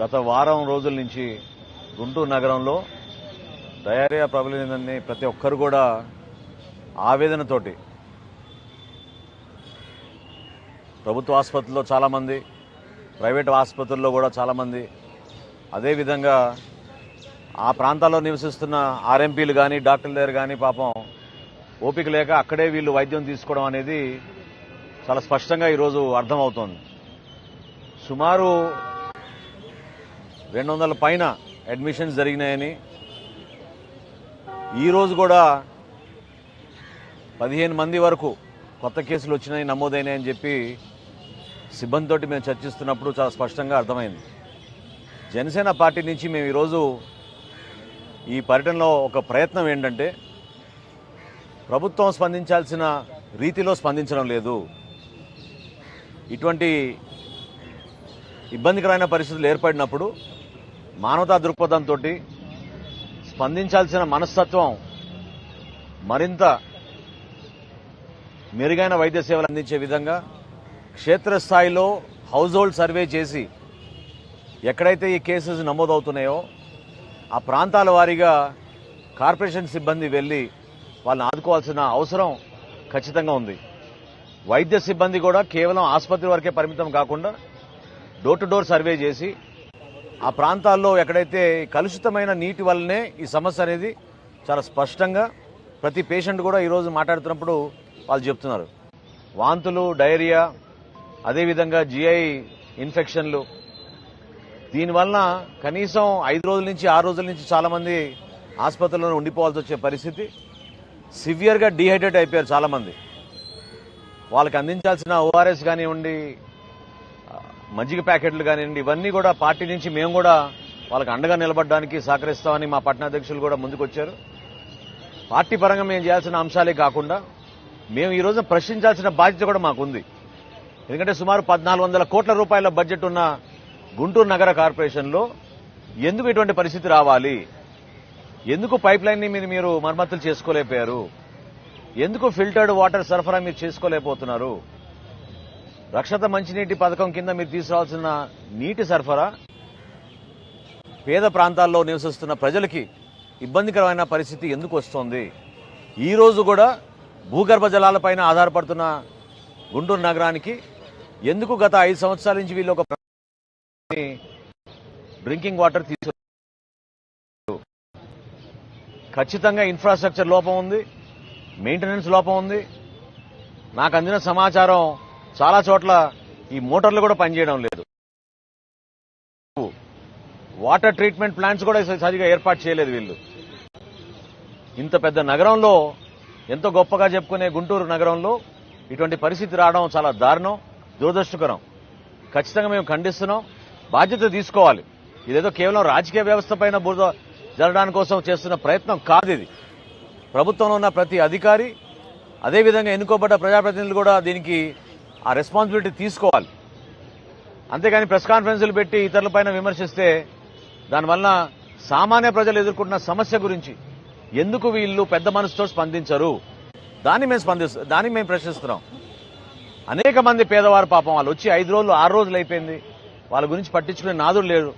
గత వారం రోజుల నుంచి గుంటూరు నగరంలో డయేరియా ప్రబలిందని ప్రతి ఒక్కరు కూడా ఆవేదనతోటి ప్రభుత్వ ఆసుపత్రుల్లో చాలామంది ప్రైవేట్ ఆసుపత్రుల్లో కూడా చాలామంది అదేవిధంగా ఆ ప్రాంతాల్లో నివసిస్తున్న ఆర్ఎంపీలు కానీ డాక్టర్ల దగ్గర కానీ పాపం ఓపిక లేక అక్కడే వీళ్ళు వైద్యం తీసుకోవడం అనేది చాలా స్పష్టంగా ఈరోజు అర్థమవుతోంది. సుమారు రెండు వందల పైన అడ్మిషన్స్ జరిగినాయని. ఈరోజు కూడా పదిహేను మంది వరకు కొత్త కేసులు వచ్చినాయి నమోదైనాయని చెప్పి సిబ్బందితోటి మేము చర్చిస్తున్నప్పుడు చాలా స్పష్టంగా అర్థమైంది. జనసేన పార్టీ నుంచి మేము ఈరోజు ఈ పర్యటనలో ఒక ప్రయత్నం ఏంటంటే ప్రభుత్వం స్పందించాల్సిన రీతిలో స్పందించడం లేదు. ఇటువంటి ఇబ్బందికరమైన పరిస్థితులు ఏర్పడినప్పుడు మానవతా దృక్పథంతో స్పందించాల్సిన మనస్తత్వం మరింత మెరుగైన వైద్య సేవలు అందించే విధంగా క్షేత్రస్థాయిలో హౌస్ హోల్డ్ సర్వే చేసి ఎక్కడైతే ఈ కేసెస్ నమోదవుతున్నాయో ఆ ప్రాంతాల వారీగా కార్పొరేషన్ సిబ్బంది వెళ్ళి వాళ్ళని ఆదుకోవాల్సిన అవసరం ఖచ్చితంగా ఉంది. వైద్య సిబ్బంది కూడా కేవలం ఆసుపత్రి వరకే పరిమితం కాకుండా డోర్ టు డోర్ సర్వే చేసి ఆ ప్రాంతాల్లో ఎక్కడైతే కలుషితమైన నీటి వల్లనే ఈ సమస్య అనేది చాలా స్పష్టంగా ప్రతి పేషెంట్ కూడా ఈరోజు మాట్లాడుతున్నప్పుడు వాళ్ళు చెప్తున్నారు. వాంతులు డైరియా అదేవిధంగా జిఐ ఇన్ఫెక్షన్లు. దీనివలన కనీసం ఐదు రోజుల నుంచి ఆరు రోజుల నుంచి చాలామంది ఆసుపత్రిలో ఉండిపోవాల్సి వచ్చే పరిస్థితి. సివియర్గా డీహైడ్రేట్ అయిపోయారు చాలామంది. వాళ్ళకి అందించాల్సిన ఓఆర్ఎస్ కానివ్వండి మజ్జిగ ప్యాకెట్లు కానివ్వండి ఇవన్నీ కూడా పార్టీ నుంచి మేము కూడా వాళ్ళకి అండగా నిలబడడానికి సహకరిస్తామని మా పట్టణాధ్యక్షులు కూడా ముందుకొచ్చారు. పార్టీ పరంగా మేము చేయాల్సిన అంశాలే కాకుండా మేము ఈ రోజు ప్రశ్నించాల్సిన బాధ్యత కూడా మాకుంది. ఎందుకంటే సుమారు పద్నాలుగు వందల కోట్ల రూపాయల బడ్జెట్ ఉన్న గుంటూరు నగర కార్పొరేషన్లో ఎందుకు ఇటువంటి పరిస్థితి రావాలి? ఎందుకు పైప్ లైన్ మీరు మీరు మరమ్మతులు చేసుకోలేకపోయారు? ఎందుకు ఫిల్టర్డ్ వాటర్ సరఫరా మీరు చేసుకోలేకపోతున్నారు? రక్షత మంచినీటి పథకం కింద మీరు తీసుకురావాల్సిన నీటి సరఫరా పేద ప్రాంతాల్లో నివసిస్తున్న ప్రజలకి ఇబ్బందికరమైన పరిస్థితి ఎందుకు వస్తోంది? ఈరోజు కూడా భూగర్భ జలాలపైన ఆధారపడుతున్న గుంటూరు నగరానికి ఎందుకు గత ఐదు సంవత్సరాల నుంచి వీళ్ళు ఒక డ్రింకింగ్ వాటర్ తీసు ఖచ్చితంగా ఇన్ఫ్రాస్ట్రక్చర్ లోపం ఉంది మెయింటెనెన్స్ లోపం ఉంది. నాకు అందిన సమాచారం చాలా చోట్ల ఈ మోటార్లు కూడా పనిచేయడం లేదు. వాటర్ ట్రీట్మెంట్ ప్లాంట్స్ కూడా సరిగా ఏర్పాటు చేయలేదు వీళ్ళు. ఇంత పెద్ద నగరంలో ఎంతో గొప్పగా చెప్పుకునే గుంటూరు నగరంలో ఇటువంటి పరిస్థితి రావడం చాలా దారుణం దురదృష్టకరం. ఖచ్చితంగా మేము ఖండిస్తున్నాం. బాధ్యత తీసుకోవాలి. ఇదేదో కేవలం రాజకీయ వ్యవస్థ పైన బురద జరగడానికి కోసం చేస్తున్న ప్రయత్నం కాదు ఇది. ప్రభుత్వంలో ఉన్న ప్రతి అధికారి అదేవిధంగా ఎన్నుకోబడ్డ ప్రజాప్రతినిధులు కూడా దీనికి ఆ రెస్పాన్సిబిలిటీ తీసుకోవాలి. అంతేగాని ప్రెస్ కాన్ఫరెన్సులు పెట్టి ఇతరులపైన విమర్శిస్తే దానివల్ల సామాన్య ప్రజలు ఎదుర్కొంటున్న సమస్య గురించి ఎందుకు వీళ్ళు పెద్ద మనసుతో స్పందించరు? దాన్ని మేము స్పందిస్తు దాన్ని మేము ప్రశ్నిస్తున్నాం. అనేక మంది పేదవారు పాపం వాళ్ళు వచ్చి ఐదు రోజులు ఆరు రోజులు అయిపోయింది. వాళ్ళ గురించి పట్టించుకునే నాదులు లేరు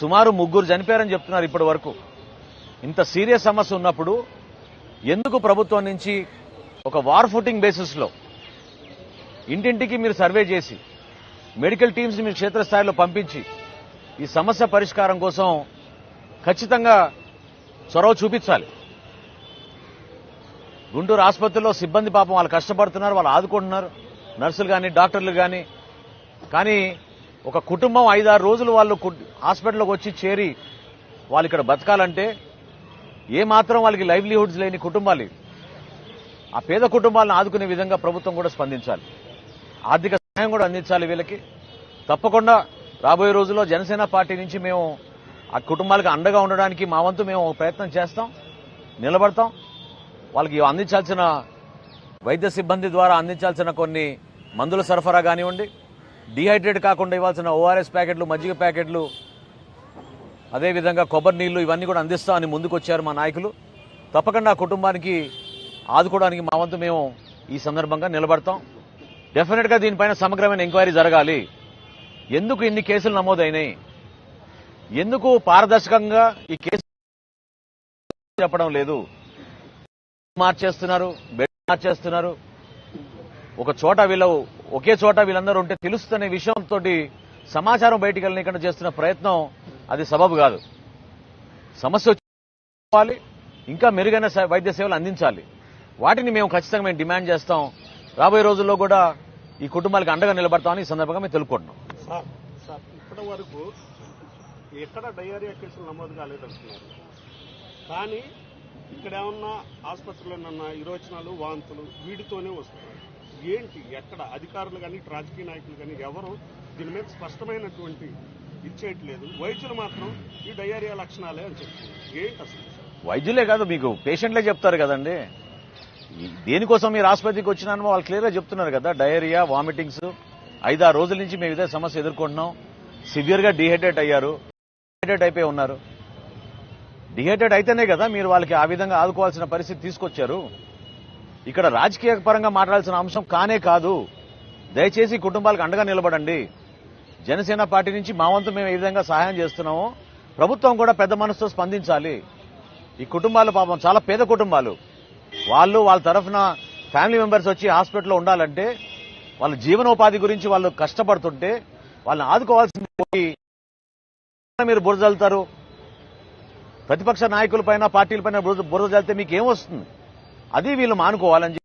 సుమారు ముగ్గురు చనిపోయారని చెప్తున్నారు ఇప్పటి వరకు. ఇంత సీరియస్ సమస్య ఉన్నప్పుడు ఎందుకు ప్రభుత్వం నుంచి ఒక వార్ ఫుటింగ్ బేసిస్లో ఇంటింటికి మీరు సర్వే చేసి మెడికల్ టీమ్స్ మీరు క్షేత్రస్థాయిలో పంపించి ఈ సమస్య పరిష్కారం కోసం ఖచ్చితంగా చొరవ చూపించాలి. గుంటూరు ఆసుపత్రిలో సిబ్బంది పాపం వాళ్ళు కష్టపడుతున్నారు వాళ్ళు ఆదుకుంటున్నారు నర్సులు కానీ డాక్టర్లు కానీ కానీ ఒక కుటుంబం ఐదారు రోజులు వాళ్ళు కు- హాస్పిటల్లోకి వచ్చి చేరి వాళ్ళు ఇక్కడ బతకాలంటే ఏ మాత్రం వాళ్ళకి లైవ్లీహుడ్స్ లేని కుటుంబాలు ఆ పేద కుటుంబాలను ఆదుకునే విధంగా ప్రభుత్వం కూడా స్పందించాలి. ఆర్థిక సహాయం కూడా అందించాలి వీళ్ళకి. తప్పకుండా రాబోయే రోజుల్లో జనసేన పార్టీ నుంచి మేము ఆ కుటుంబాలకు అండగా ఉండడానికి మా వంతు మేము ప్రయత్నం చేస్తాం నిలబడతాం. వాళ్ళకి అందించాల్సిన వైద్య సిబ్బంది ద్వారా అందించాల్సిన కొన్ని మందుల సరఫరా కానివ్వండి డిహైడ్రేట్ కాకుండా ఇవ్వాల్సిన ఓఆర్ఎస్ ప్యాకెట్లు మజ్జిగ ప్యాకెట్లు అదేవిధంగా కొబ్బరి నీళ్ళు ఇవన్నీ కూడా అందిస్తామని ముందుకు వచ్చారు మా నాయకులు. తప్పకుండా ఆ కుటుంబానికి ఆదుకోవడానికి మా వంతు మేము ఈ సందర్భంగా నిలబడతాం. డెఫినెట్గా దీనిపైన సమగ్రమైన ఎంక్వైరీ జరగాలి. ఎందుకు ఇన్ని కేసులు నమోదైనాయి? ఎందుకు పారదర్శకంగా ఈ కేసు చెప్పడం లేదు? మార్చేస్తున్నారు బెడ్ మార్చేస్తున్నారు. ఒక చోట వీళ్ళ ఒకే చోట వీళ్ళందరూ ఉంటే తెలుస్తున్న విషయంతో సమాచారం బయటికి వెళ్ళకుండా చేస్తున్న ప్రయత్నం అది సబబు కాదు. సమస్య వచ్చి ఇంకా మెరుగైన వైద్య సేవలు అందించాలి. వాటిని మేము ఖచ్చితంగా మేము డిమాండ్ చేస్తాం. రాబోయే రోజుల్లో కూడా ఈ కుటుంబాలకు అండగా నిలబడతామని ఈ సందర్భంగా మేము తెలుపుకుంటున్నాం. ఇప్పటి వరకు ఎక్కడ డయేరియా కేసులు నమోదు కాలేదంటున్నారు. కానీ ఇక్కడ ఏమన్నా ఆసుపత్రిలోనన్నా విరోచనాలు వాంతులు వీటితోనే వస్తున్నారు ఏంటి ఎక్కడ అధికారులు కానీ రాజకీయ నాయకులు కానీ ఎవరు దీని మీద స్పష్టమైనటువంటి ఇచ్చేయట్లేదు. వైద్యులు మాత్రం ఈ డయేరియా లక్షణాలే అని చెప్తున్నారు. ఏంటి అసలు? వైద్యులే కాదు మీకు పేషెంట్లే చెప్తారు కదండి. దేనికోసం మీరు ఆసుపత్రికి వచ్చినానో వాళ్ళు క్లియర్గా చెప్తున్నారు కదా? డయేరియా వామిటింగ్స్ ఐదారు రోజుల నుంచి మేము ఇదే సమస్య ఎదుర్కొంటున్నాం. సివియర్గా డిహైడ్రేట్ అయ్యారు. డిహైడ్రేట్ అయిపోయి ఉన్నారు. డిహైడ్రేట్ అయితేనే కదా మీరు వాళ్ళకి ఆ విధంగా ఆదుకోవాల్సిన పరిస్థితి తీసుకొచ్చారు. ఇక్కడ రాజకీయ పరంగా మాట్లాడాల్సిన అంశం కానే కాదు. దయచేసి కుటుంబాలకు అండగా నిలబడండి. జనసేన పార్టీ నుంచి మా వంతు మేము ఏ విధంగా సహాయం చేస్తున్నామో ప్రభుత్వం కూడా పెద్ద మనసుతో స్పందించాలి. ఈ కుటుంబాలు పాపం చాలా పేద కుటుంబాలు. వాళ్ళు వాళ్ళ తరఫున ఫ్యామిలీ మెంబర్స్ వచ్చి హాస్పిటల్లో ఉండాలంటే వాళ్ళ జీవనోపాధి గురించి వాళ్ళు కష్టపడుతుంటే వాళ్ళని ఆదుకోవాల్సింది పోయి మీరు బురద జల్లుతారు? ప్రతిపక్ష నాయకుల పైన పార్టీల పైన బురద బురద జల్లితే మీకు ఏమొస్తుంది అది వీళ్ళు మానుకోవాలని